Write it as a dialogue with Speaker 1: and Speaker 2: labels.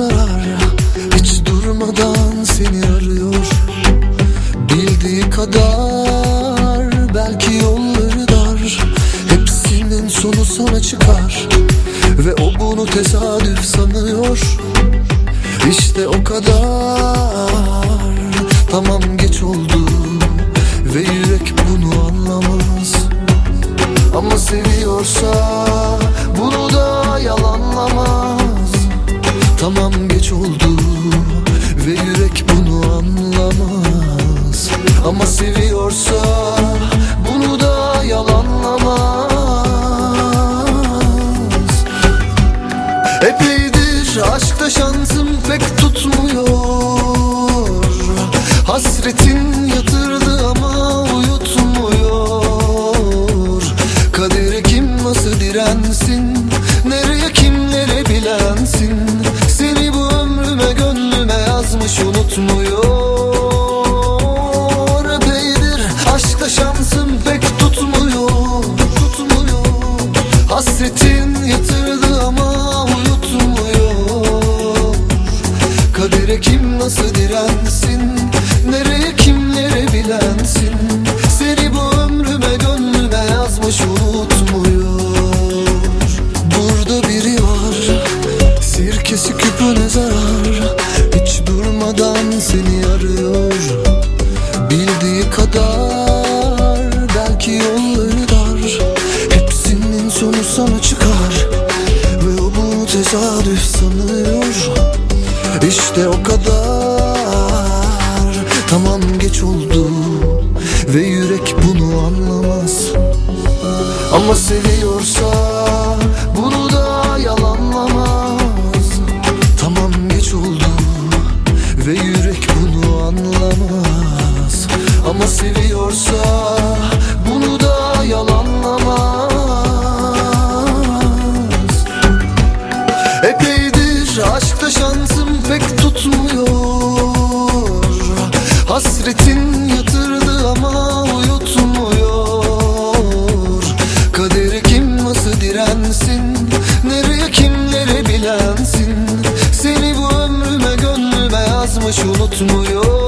Speaker 1: var Hiç durmadan seni arıyor. Bildiği kadar belki yolları dar. Hepsinin sonu sana çıkar. Ve o bunu tesadüf sanıyor. İşte o kadar. Tamam geç oldu Tamam geç oldu Ve yürek bunu anlamaz. Ama seviyorsa Bunu da yalanlamaz. Epeydir aşkta şansım pek tutmuyor. Hasretin unutmuyor Epeydir aşkta şansım pek tutmuyor. Tutmuyor. Hasretin yatırdı ama uyutmuyor Kadere kim nasıl dirensin? Nereye kimlere bilensin? Seni bu ömrüme gönlüme yazmış unutmuyor. Burada biri var Sirkesi küpüne zarar Hiç durmadan seni arıyor. Bildiği kadar Belki yolları dar. Hepsinin sonu sana çıkar Ve o bunu tesadüf sanıyor. İşte o kadar Tamam geç oldu Ve yürek bunu anlamaz. Ama seviyorsa aşkta şansım pek tutmuyor. Hasretin yatırdı ama uyutmuyor. Kadere kim nasıl dirensin? Nereye kimlere bilensin? Seni bu ömrüme gönlüme yazmış unutmuyor